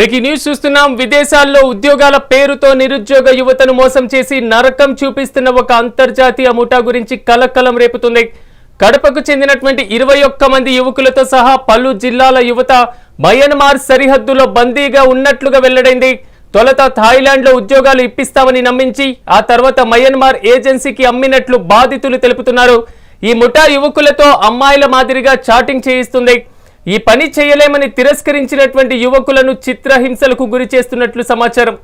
Breaking news చూస్తున్నాం. విదేశాల్లో ఉద్యోగాల పేరుతో నిరుద్యోగ యువతను మోసం చేసి నరకం చూపిస్తున్న ఒక అంతర్జాతీయ ముఠా గురించి కలకలం రేపుతుంది. కడపకు చెందినటువంటి ఇరవై ఒక్క మంది యువకులతో సహా పలు జిల్లాల యువత మయన్మార్ సరిహద్దులో బందీగా ఉన్నట్లుగా వెల్లడైంది. తొలత థాయిలాండ్లో ఉద్యోగాలు ఇప్పిస్తామని నమ్మించి ఆ తర్వాత మయన్మార్ ఏజెన్సీకి అమ్మినట్లు బాధితులు తెలుపుతున్నారు. ఈ ముఠా యువకులతో అమ్మాయిల మాదిరిగా చాటింగ్ చేయిస్తుంది. ఈ పని చేయలేమని తిరస్కరించినటువంటి యువకులను చిత్రహింసలకు గురి చేస్తున్నట్లు సమాచారం.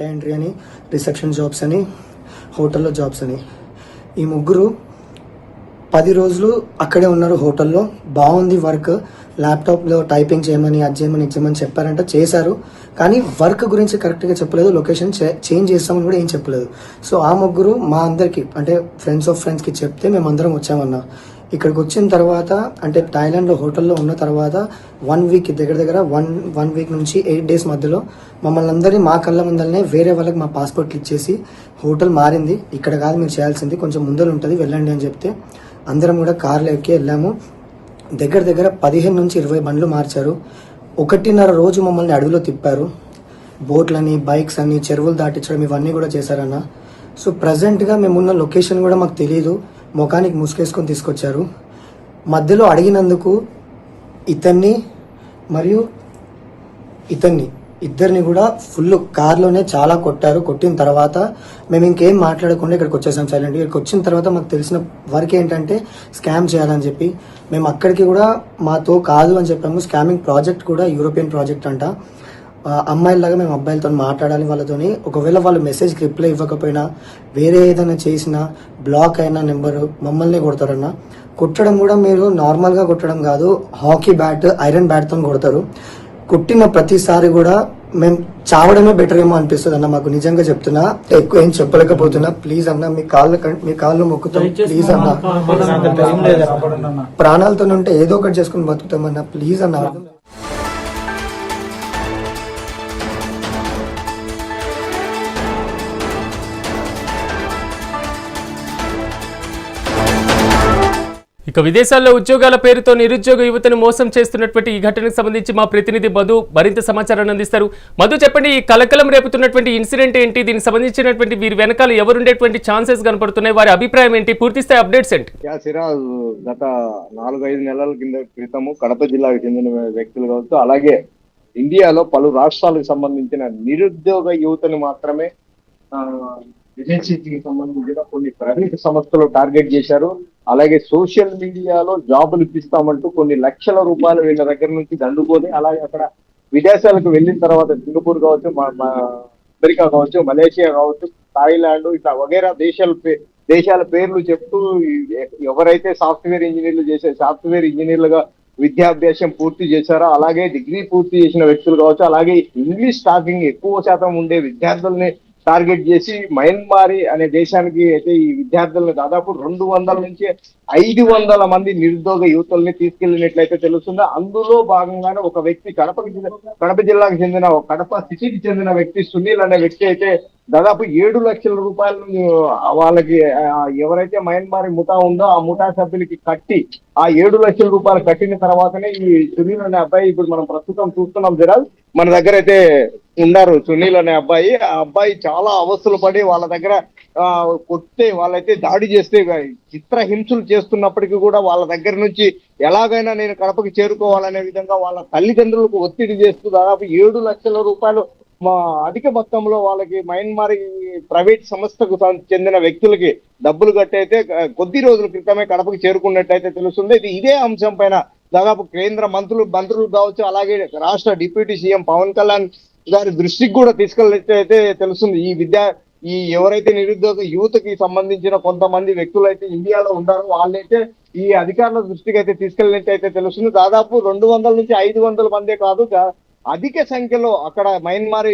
డేటా ఎంట్రీ అని రిసెప్షన్ జాబ్స్ అని హోటల్లో జాబ్స్ అని. ఈ ముగ్గురు పది రోజులు అక్కడే ఉన్నారు హోటల్లో. బాగుంది వర్క్. ల్యాప్టాప్లో టైపింగ్ చేయమని అది చేయమని ఇది చేయమని చెప్పారంట చేశారు. కానీ వర్క్ గురించి కరెక్ట్గా చెప్పలేదు. లొకేషన్ చేంజ్ చేస్తామని కూడా ఏం చెప్పలేదు. సో ఆ ముగ్గురు మా అందరికి అంటే ఫ్రెండ్స్ ఆఫ్ ఫ్రెండ్స్కి చెప్తే మేము అందరం వచ్చామన్నా. ఇక్కడికి వచ్చిన తర్వాత అంటే థాయిలాండ్లో హోటల్లో ఉన్న తర్వాత వన్ వీక్ దగ్గర దగ్గర వన్ వన్ వీక్ నుంచి ఎయిట్ డేస్ మధ్యలో మమ్మల్ని అందరినీ మా కళ్ళ ముందరనే వేరే వాళ్ళకి మా పాస్పోర్ట్లు ఇచ్చేసి హోటల్ మారింది. ఇక్కడ కాదు మీరు చేయాల్సింది కొంచెం ముందర ఉంటుంది వెళ్ళండి అని చెప్తే అందరం కూడా కార్లో ఎక్కి వెళ్ళాము. దగ్గర దగ్గర పదిహేను నుంచి ఇరవై బండ్లు మార్చారు. ఒకటిన్నర రోజు మమ్మల్ని అడవిలో తిప్పారు. బోట్లని బైక్స్ అని చెరువులు దాటించడం ఇవన్నీ కూడా చేశారన్న. సో ప్రజెంట్గా మేమున్న లొకేషన్ కూడా మాకు తెలియదు ముఖానికి ముసుకేసుకొని తీసుకొచ్చారు. మధ్యలో అడిగినందుకు ఇతన్ని మరియు ఇతన్ని ఇద్దరిని కూడా ఫుల్ కార్లోనే చాలా కొట్టారు. కొట్టిన తర్వాత మేము ఇంకేం మాట్లాడకుండా ఇక్కడికి వచ్చేసాం సైలెంట్ ఇక్కడికి వచ్చిన తర్వాత మాకు తెలిసిన వర్క్ ఏంటంటే స్కామ్ చేయాలని చెప్పి మేము అక్కడికి కూడా మాతో కాదు అని చెప్పాము. స్కామింగ్ ప్రాజెక్ట్ కూడా యూరోపియన్ ప్రాజెక్ట్ అంట. అమ్మాయిలాగా మేము అబ్బాయిలతో మాట్లాడాలి వాళ్ళతోని. ఒకవేళ వాళ్ళు మెసేజ్కి రిప్లై ఇవ్వకపోయినా వేరే ఏదైనా చేసినా బ్లాక్ అయిన నెంబరు మమ్మల్ని కొడతారన్న. కొట్టడం కూడా మీరు నార్మల్గా కొట్టడం కాదు హాకీ బ్యాట్ ఐరన్ బ్యాట్తో కొడతారు. కొట్టిన ప్రతిసారి కూడా మేము చావడమే బెటర్ ఏమో అనిపిస్తుంది అన్న మాకు నిజంగా చెప్తున్నా. ఎక్కువ ఏం చెప్పలేకపోతున్నా. ప్లీజ్ అన్న మీ కాళ్ళ కం- మీ కాళ్ళు మొక్కుతాం. ప్లీజ్ అన్న. ప్రాణాలతో ఉంటే ఏదో ఒకటి చేసుకుని బతుకుతామన్నా. ప్లీజ్ అన్న. ఇక విదేశాల్లో ఉద్యోగాల పేరుతో నిరుద్యోగ యువతను మోసం చేస్తున్నటువంటి ఈ ఘటనకు సంబంధించి మా ప్రతినిధి మధు మరింత సమాచారాన్ని అందిస్తారు. మధు చెప్పండి ఈ కలకలం రేపుతున్నటువంటి ఇన్సిడెంట్ ఏంటి? దీనికి సంబంధించినటువంటి వీరి వెనకాల ఎవరుండేటువంటి ఛాన్సెస్ కనపడుతున్నాయి? వారి అభిప్రాయం ఏంటి? పూర్తిస్థాయి అప్డేట్స్ ఏంటి? సిరాజ్ గత నాలుగు ఐదు నెలల కింద క్రితము కడప జిల్లాకు చెందిన వ్యక్తులు కావచ్చు అలాగే ఇండియాలో పలు రాష్ట్రాలకు సంబంధించిన నిరుద్యోగ యువతను మాత్రమే ఏజెన్సీకి సంబంధించిన కొన్ని ప్రైవేట్ సంస్థలు టార్గెట్ చేశారు. అలాగే సోషల్ మీడియాలో జాబులు ఇప్పిస్తామంటూ కొన్ని లక్షల రూపాయలు వీళ్ళ దగ్గర నుంచి దండుకొని అలాగే అక్కడ విదేశాలకు వెళ్ళిన తర్వాత సింగపూర్ కావచ్చు మా- మా అమెరికా కావచ్చు మలేషియా కావచ్చు థాయిలాండ్ ఇట్లా వగేరా దేశాల దేశాల పేర్లు చెప్తూ ఎవరైతే సాఫ్ట్వేర్ ఇంజనీర్లు చేసే సాఫ్ట్వేర్ ఇంజనీర్లుగా విద్యాభ్యాసం పూర్తి చేశారో అలాగే డిగ్రీ పూర్తి చేసిన వ్యక్తులు కావచ్చు అలాగే ఇంగ్లీష్ టాకింగ్ ఎక్కువ శాతం ఉండే విద్యార్థుల్ని టార్గెట్ చేసి మయన్మారి అనే దేశానికి అయితే ఈ విద్యార్థులను దాదాపు రెండు వందల నుంచి ఐదు వందల మంది నిరుద్యోగ యువతుల్ని తీసుకెళ్ళినట్లయితే తెలుస్తుంది. అందులో భాగంగానే ఒక వ్యక్తి కడపకి కడప జిల్లాకు చెందిన ఒక కడప సిటీకి చెందిన వ్యక్తి సునీల్ అనే వ్యక్తి అయితే దాదాపు ఏడు లక్షల రూపాయలు వాళ్ళకి ఎవరైతే మయన్మారి ముఠా ఉందో ఆ ముఠా సభ్యులకి కట్టి ఆ ఏడు లక్షల రూపాయలు కట్టిన తర్వాతనే ఈ సునీల్ అనే అబ్బాయి ఇప్పుడు మనం ప్రస్తుతం చూస్తున్నాం జరాల్ మన దగ్గర అయితే ఉన్నారు సునీల్ అనే అబ్బాయి. ఆ అబ్బాయి చాలా అవస్థలు పడి వాళ్ళ దగ్గర కొట్టే వాళ్ళైతే దాడి చేస్తే చిత్ర హింసలు చేస్తున్నప్పటికీ కూడా వాళ్ళ దగ్గర నుంచి ఎలాగైనా నేను కడపకి చేరుకోవాలనే విధంగా వాళ్ళ తల్లిదండ్రులకు ఒత్తిడి చేస్తూ దాదాపు ఏడు లక్షల రూపాయలు మా అధిక మొత్తంలో వాళ్ళకి మయన్మార్ ప్రైవేట్ సంస్థకు చెందిన వ్యక్తులకి డబ్బులు కట్టయితే కొద్ది రోజుల క్రితమే కడపకి చేరుకున్నట్టయితే తెలుస్తుంది. ఇది ఇదే అంశం పైన దాదాపు కేంద్ర మంత్రులు మంత్రులు కావచ్చు అలాగే రాష్ట్ర డిప్యూటీ సీఎం పవన్ కళ్యాణ్ గారి దృష్టికి కూడా తీసుకెళ్ళైతే తెలుస్తుంది. ఈ విద్యా ఈ ఎవరైతే నిరుద్యోగ యువతకి సంబంధించిన కొంతమంది వ్యక్తులు అయితే ఇండియాలో ఉన్నారో వాళ్ళైతే ఈ అధికారుల దృష్టికి అయితే తీసుకెళ్ళినట్టయితే తెలుస్తుంది. దాదాపు రెండు వందల నుంచి ఐదు వందల మందే కాదు అధిక సంఖ్యలో అక్కడ మయన్మార్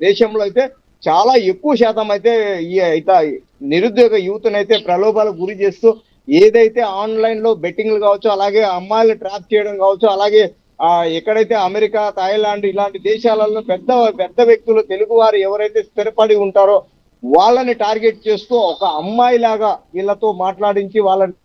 దేశంలో అయితే చాలా ఎక్కువ శాతం అయితే ఈ అయితే నిరుద్యోగ యూత్ని అయితే ప్రలోభాలకు గురి చేస్తూ ఏదైతే ఆన్లైన్లో బెట్టింగ్లు కావచ్చు అలాగే అమ్మాయిలు ట్రాప్ చేయడం కావచ్చు అలాగే ఆ ఎక్కడైతే అమెరికా థాయిలాండ్ ఇలాంటి దేశాలలో పెద్ద పెద్ద వ్యక్తులు తెలుగు వారు ఎవరైతే స్థిరపడి ఉంటారో వాళ్ళని టార్గెట్ చేస్తూ ఒక అమ్మాయి లాగా వీళ్ళతో మాట్లాడించి వాళ్ళని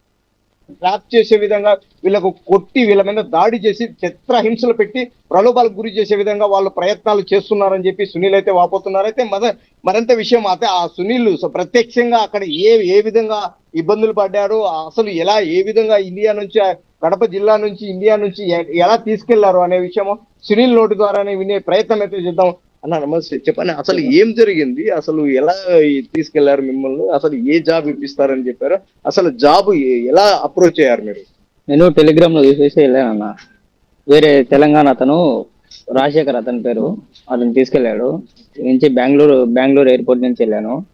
ట్రాప్ చేసే విధంగా వీళ్ళకు కొట్టి వీళ్ళ మీద దాడి చేసి చిత్రహింసలు పెట్టి ప్రలోభాలకు గురి చేసే విధంగా వాళ్ళు ప్రయత్నాలు చేస్తున్నారని చెప్పి సునీల్ అయితే వాపోతున్నారు. అయితే మద మరింత విషయం అయితే ఆ సునీల్ ప్రత్యక్షంగా అక్కడ ఏ ఏ విధంగా ఇబ్బందులు పడ్డారు అసలు ఎలా ఏ విధంగా ఇండియా నుంచి కడప జిల్లా నుంచి ఇండియా నుంచి ఎలా తీసుకెళ్ళారు అనే విషయము సునీల్ నోటి ద్వారానే వినే ప్రయత్నం అయితే చేద్దాం. అన్న నమస్తే చెప్పండి. అసలు ఏం జరిగింది? అసలు ఎలా తీసుకెళ్ళారు మిమ్మల్ని? అసలు ఏ జాబ్ ఇప్పిస్తారని చెప్పారు? అసలు జాబ్ ఎలా అప్రోచ్ అయ్యారు మీరు? నేను టెలిగ్రామ్లో చూసేసి వెళ్ళానన్న వేరే తెలంగాణ అతను రాజశేఖర్ అతని పేరు. అతను తీసుకెళ్ళాడు. నుంచి బెంగళూరు బెంగళూరు ఎయిర్పోర్ట్ నుంచి వెళ్ళాను.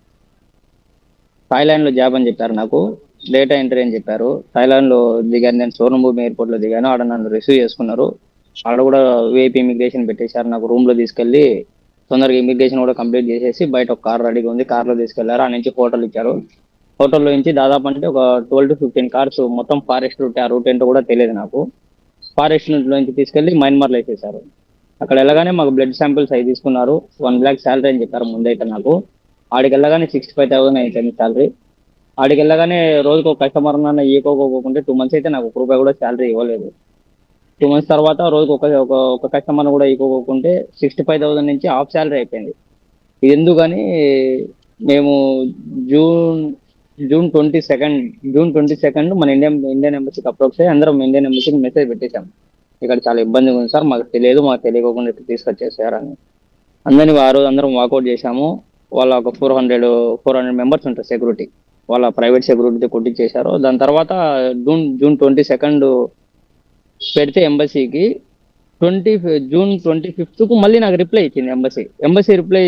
థాయిలాండ్లో జాబ్ అని చెప్పారు నాకు. డేటా ఎంట్రీ అని చెప్పారు. థాయిలాండ్లో దిగాను నేను. సోర్ణభూమి ఎయిర్పోర్ట్లో దిగాను. ఆడ నన్ను రిసీవ్ చేసుకున్నారు. ఆడ కూడా వేపీ ఇమిగ్రేషన్ పెట్టేశారు. నాకు రూమ్లో తీసుకెళ్ళి తొందరగా ఇమిగ్రేషన్ కూడా కంప్లీట్ చేసేసి బయట ఒక కార్ రెడీగా ఉంది. కార్లో తీసుకెళ్ళారు. ఆ నుంచి హోటల్ ఇచ్చారు. హోటల్లో నుంచి దాదాపు అంటే ఒక ట్వెల్వ్ టు ఫిఫ్టీన్ కార్స్ మొత్తం ఫారెస్ట్ రూట్ ఆ రూట్ ఏంటో కూడా తెలియదు నాకు. ఫారెస్ట్ నుంచి తీసుకెళ్ళి మయన్మార్లో వేసేసారు అక్కడ వెళ్ళగానే మాకు బ్లడ్ శాంపిల్స్ అవి తీసుకున్నారు. వన్ లాక్ శాలరీ అని చెప్పారు ముందైతే నాకు. ఆడికి వెళ్ళగానే సిక్స్టీ ఫైవ్ థౌసండ్ అయితే శాలరీ. ఆడికి వెళ్ళగానే రోజుకు ఒక కస్టమర్ నాన్న ఈకోకోకుంటే టూ మంత్స్ అయితే నాకు ఒక రూపాయి కూడా శాలరీ ఇవ్వలేదు. టూ మంత్స్ తర్వాత రోజుకి ఒక ఒక కస్టమర్ కూడా ఇవ్వకుంటే సిక్స్టీ ఫైవ్ థౌసండ్ నుంచి హాఫ్ శాలరీ అయిపోయింది. ఎందుకని మేము June June twenty second June twenty second మన ఇండియన్ ఇండియన్ ఎంబసీకి అప్రోచ్ అయ్యి అందరం ఇండియన్ ఎంబసీకి మెసేజ్ పెట్టేశాం. ఇక్కడ చాలా ఇబ్బందిగా ఉంది సార్ మాకు తెలియదు మాకు తెలియకోకుండా ఇట్లా తీసుకొచ్చేసారని. అందరిని ఆ రోజు అందరం వాకౌట్ చేశాము. వాళ్ళ ఒక four hundred four hundred members ఉంటారు సెక్యూరిటీ వాళ్ళ ప్రైవేట్ సెక్యూరిటీ కొట్టించేశారు. దాని తర్వాత జూన్ జూన్ ట్వంటీ సెకండ్ పెడితే ఎంబసీకి ట్వంటీ జూన్ ట్వంటీ ఫిఫ్త్కు మళ్ళీ నాకు రిప్లై ఇచ్చింది ఎంబసీ. ఎంబసీ రిప్లై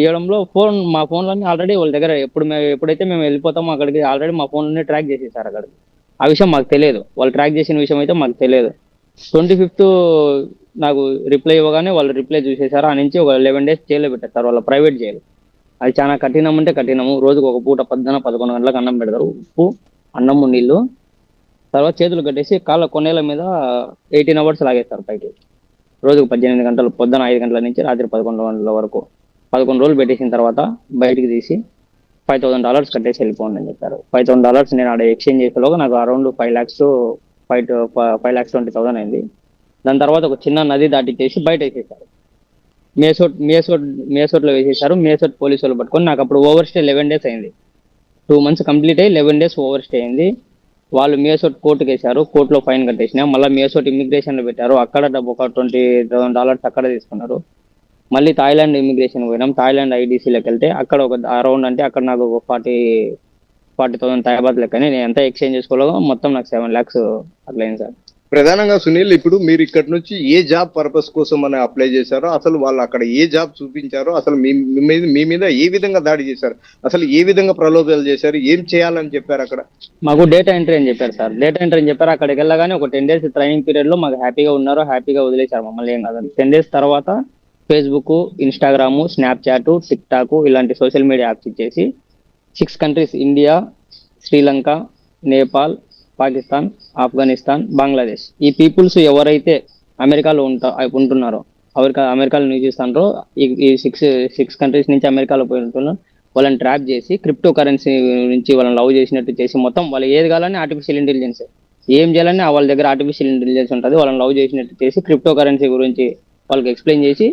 ఇవ్వడంలో ఫోన్ మా ఫోన్లోనే ఆల్రెడీ వాళ్ళ దగ్గర ఎప్పుడు మేము ఎప్పుడైతే మేము వెళ్ళిపోతామో అక్కడికి ఆల్రెడీ మా ఫోన్లోనే ట్రాక్ చేసేసారు అక్కడికి. ఆ విషయం మాకు తెలియదు. వాళ్ళు ట్రాక్ చేసిన విషయం అయితే మాకు తెలియదు. ట్వంటీ ఫిఫ్త్ నాకు రిప్లై ఇవ్వగానే వాళ్ళు రిప్లై చూసేసారు. ఆ నుంచి ఒక లెవెన్ డేస్ జైల్లో పెట్టేస్తారు. వాళ్ళ ప్రైవేట్ జైలు. అది చాలా కఠినం అంటే కఠినము. రోజుకు ఒక పూట పద్దన పదకొండు గంటలకు అన్నం పెడతారు. ఉప్పు అన్నము నీళ్ళు తర్వాత చేతులు కట్టేసి కాళ్ళ కొనేల మీద ఎయిటీన్ అవర్స్ లాగేస్తారు పైకి. రోజుకు పద్దెనిమిది గంటలు పొద్దున ఐదు గంటల నుంచి రాత్రి పదకొండు గంటల వరకు. పదకొండు రోజులు పెట్టేసిన తర్వాత బయటికి తీసి ఫైవ్ థౌసండ్ డాలర్స్ కట్టేసి వెళ్ళిపోండి అని చెప్పారు. ఫైవ్ థౌసండ్ డాలర్స్ నేను ఆడ ఎక్స్చేంజ్ చేసేలోగా నాకు around five lakhs five five lakhs twenty thousand అయింది. దాని తర్వాత ఒక చిన్న నది దాటించేసి బయట వేసేసారు. మేసోట్ మేసోట్ మేసోట్లో వేసేసారు. మేసోట్ పోలీసు వాళ్ళు పట్టుకొని నాకు అప్పుడు ఓవర్ స్టే లెవెన్ డేస్ అయింది. టూ మంత్స్ కంప్లీట్ అయ్యి లెవెన్ డేస్ ఓవర్ స్టే అయింది. వాళ్ళు మేసోట్ కోర్టుకి వేశారు కోర్టులో ఫైన్ కట్టేసిన మళ్ళీ మేసోట్ ఇమిగ్రేషన్లో పెట్టారు. అక్కడ డబ్బు ఒక ట్వంటీ థౌసండ్ డాలర్స్ అక్కడ తీసుకున్నారు. మళ్ళీ థాయిలాండ్ ఇమిగ్రేషన్ పోయినాం. థాయిలాండ్ ఐడీసీలోకి వెళ్తే అక్కడ ఒక అరౌండ్ అంటే అక్కడ నాకు ఒక ఫార్టీ ఫార్టీ థౌసండ్ థాయిబాద్ లెక్కనే నేను ఎంత ఎక్స్చేంజ్ చేసుకోలేదో మొత్తం నాకు సెవెన్ ల్యాక్స్ అట్లయింది సార్. ప్రధానంగా సునీల్ ఇప్పుడు మీరు ఇక్కడ నుంచి ఏ జాబ్ పర్పస్ కోసం అని అప్లై చేశారో అసలు వాళ్ళు అక్కడ ఏ జాబ్ చూపించారో అసలు మీ మీద మీ మీద ఏ విధంగా దాడి చేశారు? అసలు ఏ విధంగా ప్రలోభాలు చేశారు? ఏం చేయాలని చెప్పారు అక్కడ? మాకు డేటా ఎంట్రీ అని చెప్పారు సార్. డేటా ఎంట్రీ అని చెప్పారు. అక్కడికి వెళ్ళగానే ఒక టెన్ డేస్ ట్రైనింగ్ పీరియడ్లో మాకు హ్యాపీగా ఉన్నారు. హ్యాపీగా వదిలేశారు మమ్మల్ని ఏం కాదు టెన్ డేస్ తర్వాత Facebook Instagram Snapchat tik tok ఇలాంటి సోషల్ మీడియా యాప్స్ ఇచ్చేసి six countries India Sri Lanka Nepal Pakistan Afghanistan Bangladesh. ఈ పీపుల్స్ ఎవరైతే అమెరికాలో ఉంటా ఉంటున్నారో అమెరికా అమెరికాలో నివసిస్తారో ఈ ఈ సిక్స్ సిక్స్ కంట్రీస్ నుంచి అమెరికాలో పోయి ఉంటున్నారు వాళ్ళని ట్రాప్ చేసి క్రిప్టో కరెన్సీ నుంచి వాళ్ళని లవ్ చేసినట్టు చేసి మొత్తం వాళ్ళు ఏది కావాలని ఆర్టిఫిషియల్ ఇంటెలిజెన్స్ ఏం. చేయాలని వాళ్ళ దగ్గర ఆర్టిఫిషియల్ ఇంటెలిజెన్స్ ఉంటుంది వాళ్ళని లవ్ చేసినట్టు చేసి క్రిప్టో కరెన్సీ గురించి వాళ్ళకి ఎక్స్ప్లెయిన్ చేసి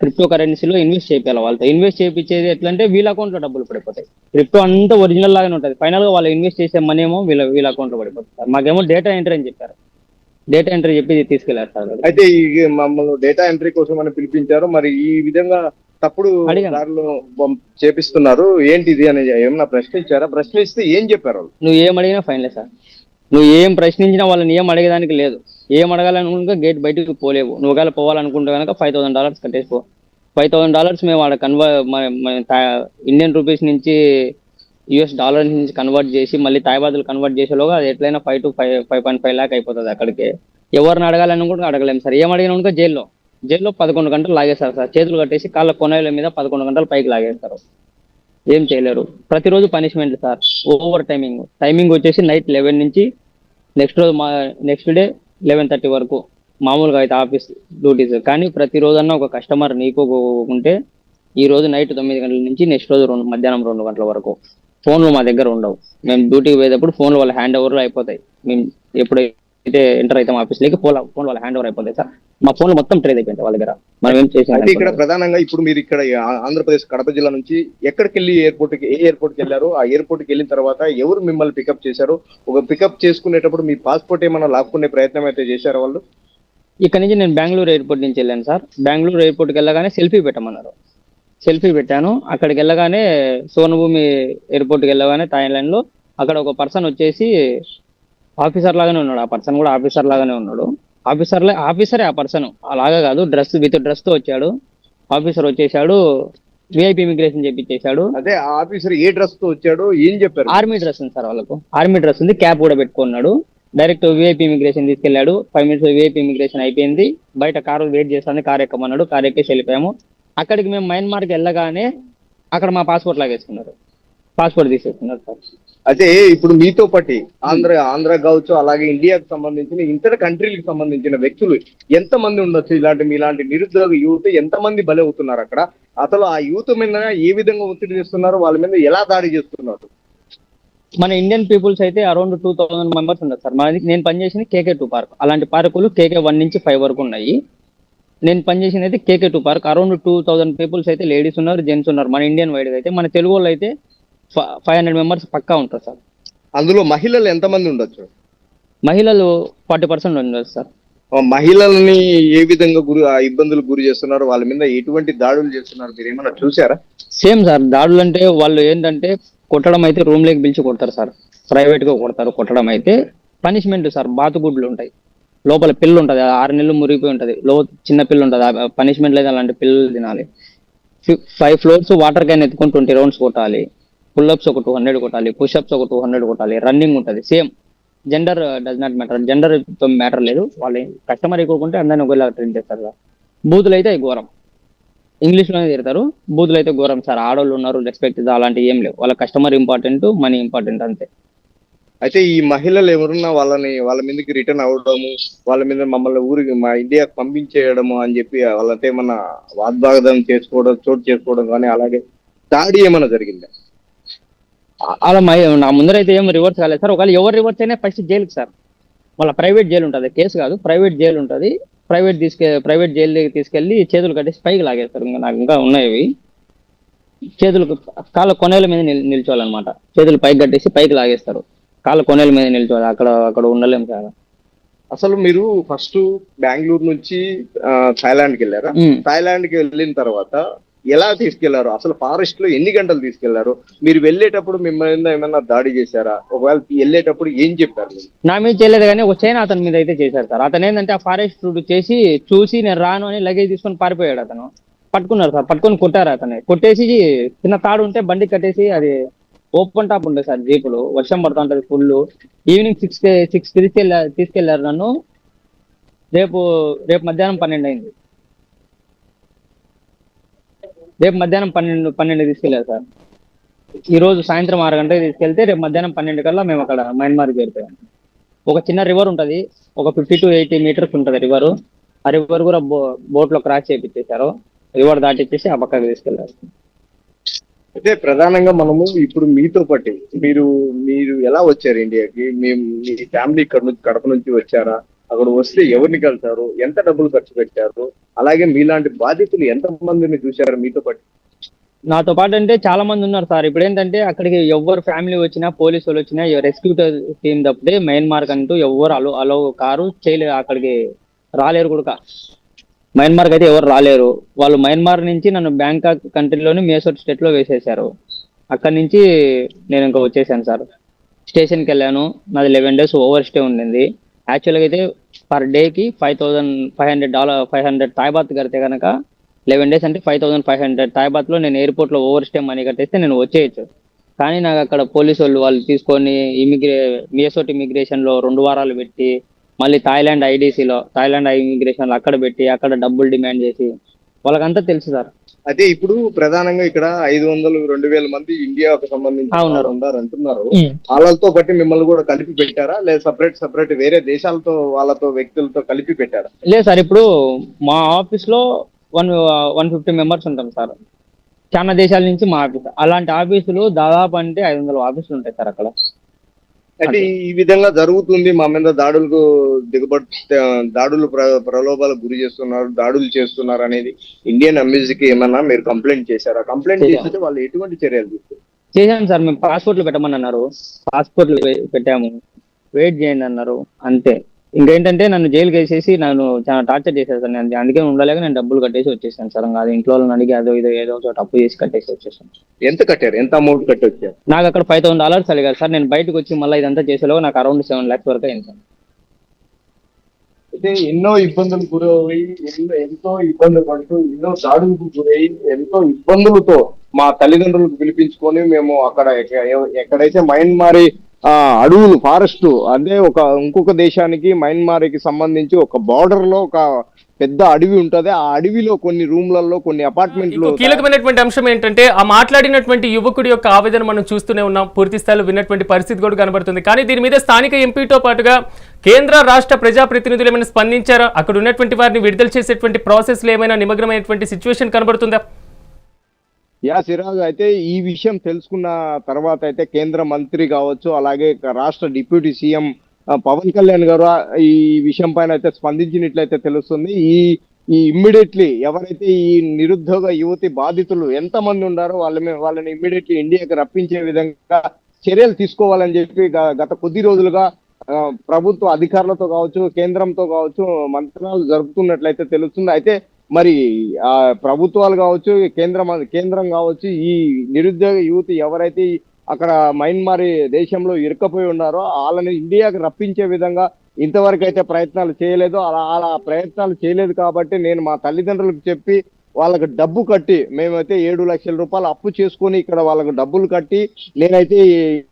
క్రిప్టో కరెన్సీలో ఇన్వెస్ట్ చేయాలి వాళ్ళతో. ఇన్వెస్ట్ చేయించేది ఎట్లా అంటే వీళ్ళ అకౌంట్లో డబ్బులు పడిపోతాయి. క్రిప్టో అంతా ఒరిజినల్ లాగానే ఉంటుంది. ఫైనల్గా వాళ్ళు ఇన్వెస్ట్ చేసే మనీ ఏమో వీళ్ళ వీళ్ళ అకౌంట్లో పడిపోతుంది. సార్ మాకేమో డేటా ఎంట్రీ అని చెప్పారు. డేటా ఎంట్రీ చెప్పి తీసుకెళ్ళారు సార్. అయితే ఈ మమ్మల్ని డేటా ఎంట్రీ కోసం అని పిలిపించారు. మరి ఈ విధంగా తప్పుడు. దారిలో చేపిస్తున్నారు. ఏంటి ఇది అని ఏమన్నా ప్రశ్నించారా? ప్రశ్నిస్తే ఏం చెప్పారు వాళ్ళు? నువ్వు ఏం అడిగినా ఫైనలే సార్. నువ్వు ఏం ప్రశ్నించినా వాళ్ళని ఏం అడిగేదానికి లేదు. ఏం అడగాలనుకుంటే గేట్ బయటకు పోలేవు. నువ్వు ఒకవేళ పోవాలనుకుంటే కనుక ఫైవ్ థౌసండ్ డాలర్స్ కట్టేసిపో ఫైవ్ థౌసండ్ డాలర్స్ మేము ఆడ కన్వర్ట్ ఇండియన్ రూపీస్ నుంచి యుఎస్ డాలర్ నుంచి కన్వర్ట్ చేసి మళ్ళీ తాయిబాదులు కన్వర్ట్ చేసేలోగా అది ఎట్లయినా five to five five point five lakh అయిపోతుంది అక్కడికి. ఎవరిని అడగాలనుకుంటే అడగలేము సార్. ఏం అడిగిన కనుక జైల్లో. జైల్లో పదకొండు గంటలు లాగేస్తారు సార్. చేతులు కట్టేసి కాళ్ళ కొనేల మీద పదకొండు గంటలు పైకి లాగేస్తారు. ఏం చేయలేరు. ప్రతిరోజు punishment sir. Over timing timing వచ్చేసి నైట్ లెవెన్ నుంచి నెక్స్ట్ రోజు మా నెక్స్ట్ డే లెవెన్ థర్టీ వరకు. మామూలుగా అయితే ఆఫీస్ డ్యూటీస్ కానీ ప్రతిరోజన్నా ఒక కస్టమర్ నీకు ఉంటే ఈ రోజు నైట్ తొమ్మిది గంటల నుంచి నెక్స్ట్ రోజు రెండు మధ్యాహ్నం రెండు గంటల వరకు. ఫోన్లు మా దగ్గర ఉండవు. మేము డ్యూటీకి పోయేటప్పుడు ఫోన్లు వాళ్ళ హ్యాండ్ ఓవర్లు అయిపోతాయి. మేము ఎప్పుడైతే ఎంటర్ అవుతాం ఆఫీస్లోకి ఫోన్ ఫోన్ వాళ్ళ హ్యాండ్ ఓవర్ అయిపోతాయి సార్. మా ఫోన్లు మొత్తం ట్రేడ్ అయిపోయింది వాళ్ళ దగ్గర. మనం ఏం అయితే ఇక్కడ ప్రధానంగా ఇప్పుడు మీరు ఇక్కడ ఆంధ్రప్రదేశ్ కడప జిల్లా నుంచి ఎక్కడికి వెళ్ళి ఎయిర్పోర్ట్కి ఏ ఎయిర్పోర్ట్కి వెళ్ళారు ఆ ఎయిర్పోర్ట్కి వెళ్ళిన తర్వాత ఎవరు మిమ్మల్ని పికప్ చేశారు ఒక పికప్ చేసుకునేటప్పుడు మీ పాస్పోర్ట్ ఏమైనా లాక్కునే ప్రయత్నం అయితే చేశారు వాళ్ళు? ఇక్కడ నుంచి నేను బెంగళూరు ఎయిర్పోర్ట్ నుంచి వెళ్ళాను సార్. బెంగళూరు ఎయిర్పోర్ట్కి వెళ్ళగానే సెల్ఫీ పెట్టమన్నారు. సెల్ఫీ పెట్టాను. అక్కడికి వెళ్ళగానే సోనభూమి ఎయిర్పోర్ట్కి వెళ్ళగానే థాయిలాండ్లో అక్కడ ఒక పర్సన్ వచ్చేసి ఆఫీసర్ లాగానే ఉన్నాడు. ఆ పర్సన్ కూడా ఆఫీసర్ లాగానే ఉన్నాడు. ఆఫీసర్ ఆఫీసరే ఆ పర్సన్. అలాగా కాదు. డ్రెస్ విత్ డ్రెస్తో వచ్చాడు. ఆఫీసర్ వచ్చేసాడు విఐపి ఇమిగ్రేషన్ చేపించేశాడు అదే ఆఫీసర్ ఏ డ్రెస్తో వచ్చాడు ఏం చెప్పారు? ఆర్మీ డ్రెస్ ఉంది సార్ వాళ్ళకు. ఆర్మీ డ్రెస్ ఉంది. క్యాప్ కూడా పెట్టుకున్నాడు. డైరెక్ట్ విఐపి ఇమిగ్రేషన్ తీసుకెళ్ళాడు ఫైవ్ మినిట్స్ విఐపి ఇమిగ్రేషన్ అయిపోయింది. బయట కారు వెయిట్ చేస్తాను కార్ ఎక్కమన్నాడు. కార్ ఎక్కేసి వెళ్ళిపోయాము. అక్కడికి మేము మయన్మార్కి వెళ్ళగానే అక్కడ మా పాస్పోర్ట్ లాగేసుకున్నారు. పాస్పోర్ట్ తీసేసుకున్నారు సార్. అయితే ఇప్పుడు మీతో పాటి ఆంధ్ర ఆంధ్ర కావచ్చు అలాగే ఇండియాకు సంబంధించిన ఇతర కంట్రీలకు సంబంధించిన వ్యక్తులు ఎంత మంది ఉండొచ్చు? ఇలాంటి మీలాంటి నిరుద్యోగ యువత ఎంత మంది బలి అవుతున్నారు అక్కడ? అసలు ఆ యువత మీద ఏ విధంగా ఒత్తిడి చేస్తున్నారు? వాళ్ళ మీద ఎలా దాడి చేస్తున్నారు? మన ఇండియన్ పీపుల్స్ అయితే అరౌండ్ టూ థౌసండ్ మెంబర్స్ ఉన్నారు సార్. మనది నేను పనిచేసింది కేకే టూ పార్క్ అలాంటి పార్కులు కేకే వన్ నుంచి ఫైవ్ వరకు ఉన్నాయి. నేను పనిచేసింది అయితే KK two park around two thousand peoples అయితే లేడీస్ ఉన్నారు జెంట్స్ ఉన్నారు. మన ఇండియన్ వైడ్ అయితే. మన తెలుగు వాళ్ళు అయితే ఫైవ్ హండ్రెడ్ మెంబర్స్ పక్కా ఉంటారు సార్. అందులో మహిళలు ఎంత మంది ఉండొచ్చు? మహిళలు ఫార్టీ పర్సెంట్ ఉన్నారు సార్. మహిళల్ని ఏ విధంగా గురి ఆ ఇబ్బందులకు గురి చేస్తున్నారు వాళ్ళ మీద ఎటువంటి దాడులు చేస్తున్నారు మీరు ఏమైనా చూసారా సేమ్ సార్ దాడులు అంటే వాళ్ళు ఏంటంటే కొట్టడం అయితే రూమ్ లేకి పిలిచి కొడతారు సార్. ప్రైవేట్గా కొడతారు కొట్టడం అయితే. పనిష్మెంట్ సార్ బాతుగుడ్లు ఉంటాయి. లోపల పిల్లు ఉంటది ఆరు నెలలు మురిగిపోయి ఉంటది. లో చిన్న పిల్లు ఉంటది పనిష్మెంట్ లేదు అలాంటి పిల్లలు తినాలి. ఫైవ్ ఫ్లోర్స్ వాటర్ క్యాన్ ఎత్తుకొని ట్వంటీ రౌండ్స్ కొట్టాలి. పుల్అప్స్ ఒక టూ హండ్రెడ్ కొట్టాలి పుషప్స్ ఒక టూ హండ్రెడ్ కొట్టాలి రన్నింగ్ ఉంటుంది same. Gender does not matter gender matter లేదు. వాళ్ళు కస్టమర్ ఎక్కువకుంటే అందరిని ఒకవేళ ట్రీట్ చేస్తారు సార్ బూతులు అయితే ఘోరం. ఇంగ్లీష్లోనే తిడతారు బూతులు అయితే ఘోరం సార్. ఆడవాళ్ళు ఉన్నారు రెస్పెక్ట్ అలాంటివి ఏం లేవు. వాళ్ళ కస్టమర్ ఇంపార్టెంట్ మనీ ఇంపార్టెంట్ అంతే. అయితే ఈ మహిళలు ఎవరున్నా వాళ్ళని వాళ్ళ మీదకి రిటర్న్ అవ్వడము వాళ్ళ మీద మమ్మల్ని ఊరికి మా ఇండియాకి పంపించేయడము అని చెప్పి వాళ్ళతో ఏమన్నా వాద్భాగం చేసుకోవడం చోటు చేసుకోవడం కానీ అలాగే దాడి ఏమైనా జరిగిందా? అలా నా ముందర అయితే ఏం రివర్స్ కాలేదు. సార్ ఒకవేళ ఎవరు రివర్స్ అయినా ఫస్ట్ జైలుకి సార్. వాళ్ళ ప్రైవేట్ జైలు ఉంటుంది. కేసు కాదు ప్రైవేట్ జైలు ఉంటుంది. ప్రైవేట్ తీసుకె ప్రైవేట్ జైలు తీసుకెళ్ళి చేతులు కట్టేసి పైకి లాగేస్తారు ఇంకా నాకు ఇంకా ఉన్నాయి చేతులు కాళ్ళ కొనేల మీద నిల్ నిల్చోవాలన్నమాట. చేతులు పైకి కట్టేసి పైకి లాగేస్తారు. కాళ్ళ కొనేల మీద నిల్చోవాలి. అక్కడ అక్కడ ఉండలేం సార్ అసలు మీరు ఫస్ట్ బెంగళూరు నుంచి థాయిలాండ్కి వెళ్ళారా. థాయిలాండ్కి వెళ్ళిన తర్వాత ఎలా తీసుకెళ్ళారు? అసలు ఫారెస్ట్లో ఎన్ని గంటలు తీసుకెళ్ళారు? మీరు వెళ్ళేటప్పుడు మిమ్మల్ని ఏమైనా దాడి చేశారా? ఒకవేళ వెళ్ళేటప్పుడు ఏం చెప్పారు నా మీద చేయలేదు కానీ ఒక చైనా అతని మీద అయితే చేశారు సార్. అతను ఏంటంటే ఆ ఫారెస్ట్ రూట్ చేసి చూసి నేను రాను అని లగేజ్ తీసుకొని పారిపోయాడు అతను. పట్టుకున్నారు సార్. పట్టుకొని కొట్టారు అతన్ని. కొట్టేసి చిన్న తాడు ఉంటే బండి కట్టేసి అది ఓపెన్ టాప్ ఉండే సార్ జీపులు వర్షం పడుతూ ఉంటుంది ఫుల్ ఈవినింగ్ సిక్స్ సిక్స్ తీసుకెళ్ళారు తీసుకెళ్ళారు నన్ను. రేపు రేపు మధ్యాహ్నం పన్నెండు అయింది. రేపు మధ్యాహ్నం పన్నెండు పన్నెండు తీసుకెళ్ళారు సార్. ఈ రోజు సాయంత్రం ఆరు గంటలకు తీసుకెళ్తే రేపు మధ్యాహ్నం పన్నెండు కల్లా మేము అక్కడ మయన్మార్ చేరిపోయాం ఒక చిన్న రివర్ ఉంటది. ఒక ఫిఫ్టీ టు ఎయిటీ మీటర్స్ ఉంటది రివర్ ఆ రివర్ కూడా బో బోట్లో క్రాస్ చేయించేశారు రివర్ దాటిచ్చేసి ఆ పక్కకి తీసుకెళ్ళారు. అయితే ప్రధానంగా మనము ఇప్పుడు మీతో పాటు మీరు మీరు ఎలా వచ్చారు ఇండియాకి మేము మీ ఫ్యామిలీ ఇక్కడ నుంచి కడప నుంచి వచ్చారా? అక్కడ వస్తే ఎవరిని కలిసారు ఎంత డబ్బులు ఖర్చు పెట్టారు? అలాగే మీలాంటి బాధితులు ఎంత మందిని చూశారు మీతో పాటు? నాతో పాటు అంటే చాలా మంది ఉన్నారు సార్. ఇప్పుడు ఏంటంటే అక్కడికి ఎవరు ఫ్యామిలీ వచ్చినా పోలీసు వాళ్ళు వచ్చినా రెస్క్యూ టీం తప్పితే మయన్మార్ అంటూ ఎవరు అలో అలో కారు చేయలేరు అక్కడికి రాలేరు కూడా. మయన్మార్కి అయితే ఎవరు రాలేరు. వాళ్ళు మయన్మార్ నుంచి నన్ను బ్యాంకాక్ కంట్రీలోని మేసోట్ స్టేట్లో వేసేశారు అక్కడి నుంచి నేను ఇంకా వచ్చేసాను సార్. స్టేషన్కి వెళ్ళాను. నాది లెవెన్ డేస్ ఓవర్ స్టే ఉండింది. యాక్చువల్గా అయితే పర్ డేకి five thousand five hundred dollar five hundred Thai baht కడితే కనుక లెవెన్ డేస్ అంటే ఫైవ్ థౌసండ్ ఫైవ్ హండ్రెడ్ తాయిబాత్లో నేను ఎయిర్పోర్ట్లో ఓవర్ స్టే మనీ కట్టేస్తే నేను వచ్చేయచ్చు. కానీ నాకు అక్కడ పోలీసు వాళ్ళు వాళ్ళు తీసుకొని ఇమిగ్రే మియసోట్ ఇమిగ్రేషన్లో రెండు వారాలు పెట్టి మళ్ళీ థాయిలాండ్ ఐడీసీలో థాయిలాండ్ ఇమిగ్రేషన్ అక్కడ పెట్టి అక్కడ డబ్బులు డిమాండ్ చేసి వాళ్ళకంతా తెలుసు సార్. అదే ఇప్పుడు ప్రధానంగా ఇక్కడ ఐదు వందలు రెండు వేల మంది ఇండియాకు సంబంధించి ఆ, ఉన్నారు. ఉన్నారు అంటున్నారు. వాళ్ళతో బట్టి మిమ్మల్ని కూడా కలిపి పెట్టారా? లేదా సపరేట్ సపరేట్ వేరే దేశాలతో వాళ్ళతో వ్యక్తులతో కలిపి పెట్టారా? లేదు సార్ ఇప్పుడు మా ఆఫీస్లో వన్ వన్ ఫిఫ్టీ మెంబర్స్ ఉంటాం సార్. చాలా దేశాల నుంచి మా ఆఫీస్ అలాంటి ఆఫీసులు దాదాపు అంటే ఐదు వందల ఆఫీసులు ఉంటాయి సార్ అక్కడ. అంటే ఈ విధంగా జరుగుతుంది. మా మీద దాడులకు దిగుబడి దాడులు ప్ర- ప్రలోభాలకు గురి చేస్తున్నారు దాడులు చేస్తున్నారు అనేది ఇండియన్ ఎంబసీకి ఏమన్నా మీరు కంప్లైంట్ చేశారా? కంప్లైంట్. చేస్తే వాళ్ళు ఎటువంటి చర్యలు తీసుకుంటారు? చేశాను సార్. మేము పాస్పోర్ట్లు పెట్టమని అన్నారు. పాస్పోర్ట్లు పెట్టాము. వెయిట్ చేయండి అన్నారు. అంతే. ఇంకేంటంటే నన్ను జైలుకి వేసేసి నన్ను చాలా టార్చర్ చేశారు సార్. నేను అందుకే ఉండలేక నేను డబ్బులు కట్టేసి వచ్చేసాను సార్. అది ఇంట్లో వాళ్ళని అడిగి అదో ఇదో ఏదో చోట అప్పు చేసి కట్టేసి వచ్చేసాను ఎంత కట్టారు? ఎంత అమౌంట్ కట్టి వచ్చారు నాకు అక్కడ ఫైవ్ థౌసండ్ డాలర్స్ అడిగారు సార్. నేను బయటకు వచ్చి మళ్ళీ ఇదంతా చేసేలో నాకు అరౌండ్ సెవెన్ ల్యాక్స్ వరకు అయింది సార్. అంటే ఎన్నో ఇబ్బందులు గురై ఎన్నో ఎంతో ఇబ్బంది పడుతూ ఎన్నో దాడులకు గురై ఎంతో ఇబ్బందులతో మా తల్లిదండ్రులకు పిలిపించుకొని మేము అక్కడ ఎక్కడైతే మయన్మారి ఆ అడవులు ఫారెస్ట్ అదే ఒక ఇంకొక దేశానికి మయన్మారికి సంబంధించి ఒక బార్డర్లో ఒక పెద్ద అడవి ఉంటది. ఆ అడవిలో కొన్ని రూమ్లలో కొన్ని అపార్ట్మెంట్లు కీలకమైనటువంటి అంశం ఏంటంటే ఆ మాట్లాడినటువంటి యువకుడి యొక్క ఆవేదన మనం చూస్తూనే ఉన్నాం. పూర్తి స్థాయిలో విన్నటువంటి పరిస్థితి కూడా కనబడుతుంది. కానీ దీని మీద స్థానిక ఎంపీతో పాటుగా కేంద్ర రాష్ట్ర ప్రజాప్రతినిధులు ఏమైనా స్పందించారా? అక్కడ ఉన్నటువంటి వారిని విడుదల చేసేటువంటి ప్రాసెస్లో ఏమైనా నిమగ్నమైనటువంటి సిచ్యువేషన్ కనబడుతుందా? యా సిరాజ్ అయితే ఈ విషయం తెలుసుకున్న తర్వాత అయితే కేంద్ర మంత్రి కావచ్చు అలాగే రాష్ట్ర డిప్యూటీ సీఎం పవన్ కళ్యాణ్ గారు ఈ విషయం పైన అయితే స్పందించినట్లయితే తెలుస్తుంది. ఈ ఈ ఇమ్మీడియట్లీ ఎవరైతే ఈ నిరుద్యోగ యువతి బాధితులు ఎంత మంది ఉన్నారో వాళ్ళ వాళ్ళని ఇమ్మీడియట్లీ ఇండియాకి రప్పించే విధంగా చర్యలు తీసుకోవాలని చెప్పి గ- గత కొద్ది రోజులుగా ఆ, ప్రభుత్వ అధికారులతో కావచ్చు కేంద్రంతో కావచ్చు మంత్రాలు జరుపుతున్నట్లయితే తెలుస్తుంది. అయితే మరి ఆ ప్రభుత్వాలు కావచ్చు కేంద్రం కేంద్రం కావచ్చు ఈ నిరుద్యోగ యువతి ఎవరైతే అక్కడ మయన్మారి దేశంలో ఇరుక్కపోయి ఉన్నారో వాళ్ళని ఇండియాకి రప్పించే విధంగా ఇంతవరకు అయితే ప్రయత్నాలు చేయలేదు. అలా అలా ప్రయత్నాలు చేయలేదు కాబట్టి నేను మా తల్లిదండ్రులకు చెప్పి వాళ్ళకు డబ్బు కట్టి మేమైతే ఏడు లక్షల రూపాయలు అప్పు చేసుకొని ఇక్కడ వాళ్ళకు డబ్బులు కట్టి నేనైతే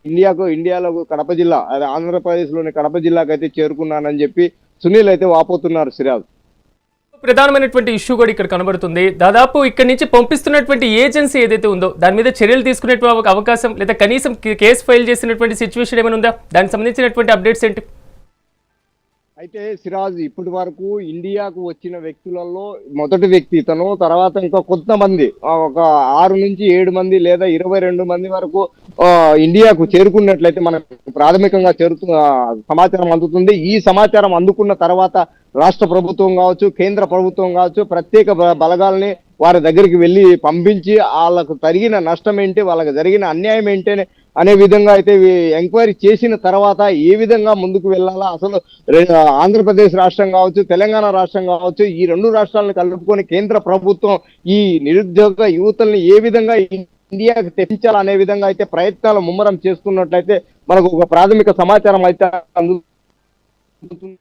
ఇండియాకు ఇండియాలో కడప జిల్లా అదే ఆంధ్రప్రదేశ్లోని కడప జిల్లాకు అయితే చేరుకున్నానని చెప్పి సునీల్ అయితే వాపోతున్నారు సిరాజ్. ప్రధానమైనటువంటి ఇష్యూ కూడా ఇక్కడ కనబడుతుంది. దాదాపు ఇక్కడ నుంచి పంపిస్తున్నటువంటి ఏజెన్సీ ఏదైతే ఉందో దాని మీద చర్యలు తీసుకునేటువంటి అవకాశం లేదా కనీసం కేసు ఫైల్ చేసినటువంటి సిచ్యువేషన్ ఏమైనా ఉందా? దానికి సంబంధించినటువంటి అప్డేట్స్ ఏంటి? అయితే సిరాజ్ ఇప్పటి వరకు ఇండియాకు వచ్చిన వ్యక్తులలో మొదటి వ్యక్తి ఇతను తర్వాత ఇంకా కొంతమంది ఒక ఆరు నుంచి ఏడు మంది లేదా ఇరవై రెండు మంది వరకు ఇండియాకు చేరుకున్నట్లయితే మనకు ప్రాథమికంగా చేరుతు సమాచారం అందుతుంది. ఈ సమాచారం అందుకున్న తర్వాత రాష్ట్ర ప్రభుత్వం కావచ్చు కేంద్ర ప్రభుత్వం కావచ్చు ప్రత్యేక బ- బలగాల్ని వారి దగ్గరికి వెళ్ళి పంపించి వాళ్ళకు జరిగిన నష్టం ఏంటి వాళ్ళకి జరిగిన అన్యాయం ఏంటి అనే విధంగా అయితే ఎంక్వైరీ చేసిన తర్వాత ఏ విధంగా ముందుకు వెళ్ళాలా? అసలు ఆంధ్రప్రదేశ్ రాష్ట్రం కావచ్చు తెలంగాణ రాష్ట్రం కావచ్చు ఈ రెండు రాష్ట్రాలను కలుపుకొని కేంద్ర ప్రభుత్వం ఈ నిరుద్యోగ యువతల్ని ఏ విధంగా ఇండియాకి తెప్పించాలా అనే విధంగా అయితే ప్రయత్నాలు ముమ్మరం చేస్తున్నట్లయితే మనకు ఒక ప్రాథమిక సమాచారం అయితే అందుతుంది.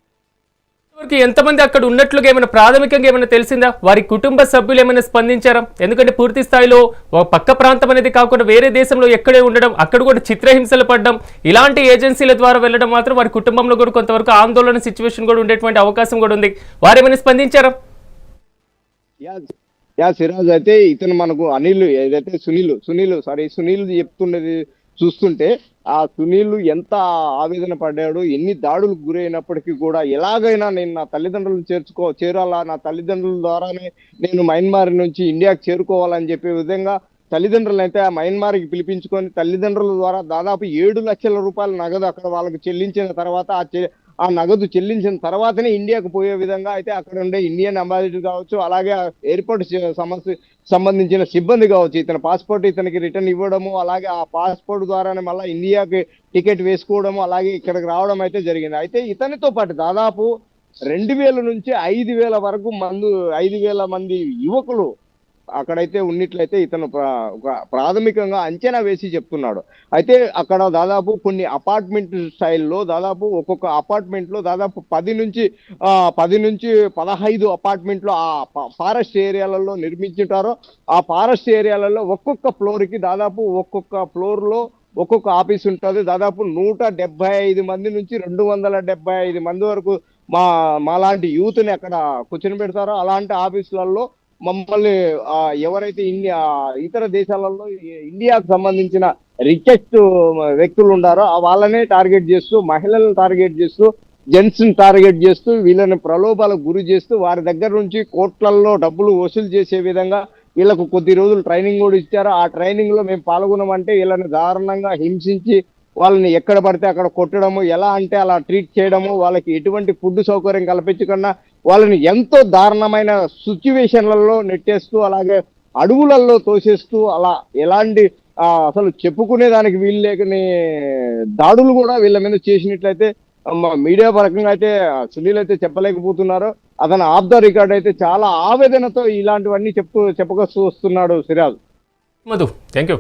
వరకు ఎంతమంది అక్కడ ఉన్నట్లుగా ఏమైనా ప్రాథమికంగా ఏమైనా తెలిసిందా? వారి కుటుంబ సభ్యులు ఏమైనా స్పందించారా? ఎందుకంటే పూర్తి స్థాయిలో ఒక పక్క ప్రాంతం అనేది కాకుండా వేరే దేశంలో ఎక్కడే ఉండడం అక్కడ కూడా చిత్రహింసలు పడడం ఇలాంటి ఏజెన్సీల ద్వారా వెళ్ళడం మాత్రం వారి కుటుంబంలో కూడా కొంతవరకు ఆందోళన సిచ్యువేషన్ కూడా ఉండేటువంటి అవకాశం కూడా ఉంది. వారు ఏమైనా స్పందించారా? యా సిరాజ్ అయితే ఇతను మనకు అనిల్ ఏదైతే సునీల్ సునీల్ సారీ సునీల్ చెప్తున్నది చూస్తుంటే ఆ సునీల్ ఎంత ఆవేదన పడ్డాడు ఎన్ని దాడులకు గురైనప్పటికీ కూడా ఎలాగైనా నేను నా తల్లిదండ్రులను చేర్చుకో చేరాలా? నా తల్లిదండ్రుల ద్వారానే నేను మయన్మార్ నుంచి ఇండియాకి చేరుకోవాలని చెప్పే విధంగా తల్లిదండ్రులు అయితే ఆ మయన్మార్కి పిలిపించుకొని తల్లిదండ్రుల ద్వారా దాదాపు ఏడు లక్షల రూపాయల నగదు అక్కడ వాళ్ళకి చెల్లించిన తర్వాత ఆ ఆ నగదు చెల్లించిన తర్వాతనే ఇండియాకు పోయే విధంగా అయితే అక్కడ ఉండే ఇండియన్ అంబాసిడర్ కావచ్చు అలాగే ఆ ఎయిర్పోర్ట్ సమస్య సంబంధించిన సిబ్బంది కావచ్చు. ఇతని పాస్పోర్ట్ ఇతనికి రిటర్న్ ఇవ్వడము అలాగే ఆ పాస్పోర్ట్ ద్వారానే మళ్ళీ ఇండియాకి టికెట్ వేసుకోవడము అలాగే ఇక్కడికి రావడం అయితే జరిగింది. అయితే ఇతనితో పాటు దాదాపు రెండు వేల నుంచి ఐదు వేల వరకు మందు ఐదు వేల మంది యువకులు అక్కడైతే ఉన్నట్లయితే ఇతను ఒక ప్రాథమికంగా అంచనా వేసి చెప్తున్నాడు. అయితే అక్కడ దాదాపు కొన్ని అపార్ట్మెంట్ స్టైల్లో దాదాపు ఒక్కొక్క అపార్ట్మెంట్లో దాదాపు పది నుంచి పది నుంచి పదహైదు అపార్ట్మెంట్లు ఆ ఫారెస్ట్ ఏరియాలలో నిర్మించుంటారో. ఆ ఫారెస్ట్ ఏరియాలలో ఒక్కొక్క ఫ్లోర్కి దాదాపు ఒక్కొక్క ఫ్లోర్లో ఒక్కొక్క ఆఫీస్ ఉంటుంది. దాదాపు నూట డెబ్బై ఐదు మంది నుంచి రెండు వందల డెబ్బై ఐదు మంది వరకు మా మాలాంటి యూత్ని అక్కడ కూర్చొని పెడతారో. అలాంటి ఆఫీసులలో మమ్మల్ని ఎవరైతే ఇండియా ఇతర దేశాలలో ఇండియాకు సంబంధించిన రిచెస్ట్ వ్యక్తులు ఉన్నారో ఆ వాళ్ళనే టార్గెట్ చేస్తూ మహిళలను టార్గెట్ చేస్తూ జెంట్స్ని టార్గెట్ చేస్తూ వీళ్ళని ప్రలోభాలకు గురి చేస్తూ వారి దగ్గర నుంచి కోట్లల్లో డబ్బులు వసూలు చేసే విధంగా వీళ్ళకు కొద్ది రోజులు ట్రైనింగ్ కూడా ఇచ్చారు. ఆ ట్రైనింగ్లో మేము పాల్గొనమంటే వీళ్ళని దారుణంగా హింసించి వాళ్ళని ఎక్కడ పడితే అక్కడ కొట్టడము ఎలా అంటే అలా ట్రీట్ చేయడము వాళ్ళకి ఎటువంటి ఫుడ్ సౌకర్యం కల్పించకుండా వాళ్ళని ఎంతో దారుణమైన సిచ్యువేషన్లలో నెట్టేస్తూ అలాగే అడవులలో తోసేస్తూ అలా ఎలాంటి అసలు చెప్పుకునే దానికి వీలు లేకని దాడులు కూడా వీళ్ళ మీద చేసినట్లయితే మీడియా పరకంగా అయితే సునీల్ అయితే చెప్పలేకపోతున్నారు. అతను ఆఫ్ ద రికార్డ్ అయితే చాలా ఆవేదనతో ఇలాంటివన్నీ చెప్తూ చెప్పకొస్తూ వస్తున్నాడు సిరాజ్. Madhu thank you